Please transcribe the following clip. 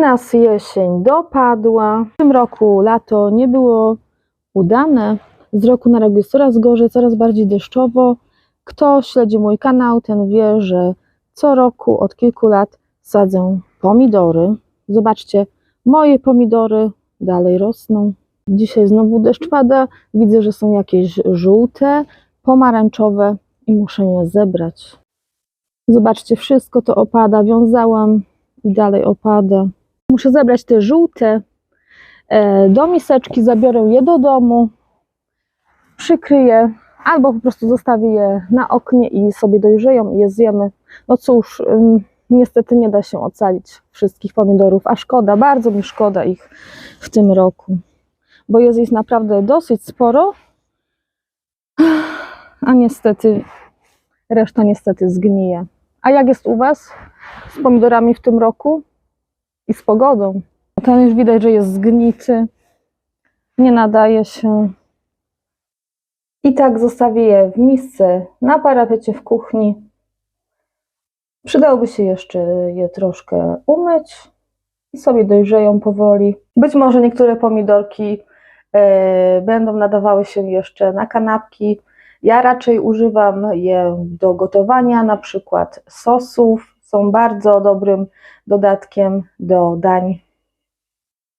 Nas jesień dopadła. W tym roku lato nie było udane. Z roku na rok jest coraz gorzej, coraz bardziej deszczowo. Kto śledzi mój kanał, ten wie, że co roku od kilku lat sadzę pomidory. Zobaczcie, moje pomidory dalej rosną. Dzisiaj znowu deszcz pada. Widzę, że są jakieś żółte, pomarańczowe i muszę je zebrać. Zobaczcie, wszystko to opada. Wiązałam i dalej opada. Muszę zebrać te żółte e, do miseczki, zabiorę je do domu, przykryję albo po prostu zostawię je na oknie i sobie dojrzeją i je zjemy. No cóż, niestety nie da się ocalić wszystkich pomidorów, a szkoda, bardzo mi szkoda ich w tym roku, bo jest ich naprawdę dosyć sporo, a niestety reszta niestety zgnije. A jak jest u Was z pomidorami w tym roku i z pogodą? Tam już widać, że jest zgnity, nie nadaje się. I tak zostawię je w misce na parapecie w kuchni. Przydałoby się jeszcze je troszkę umyć i sobie dojrzeją powoli. Być może niektóre pomidorki e, będą nadawały się jeszcze na kanapki. Ja raczej używam je do gotowania, na przykład sosów. Są bardzo dobrym dodatkiem do dań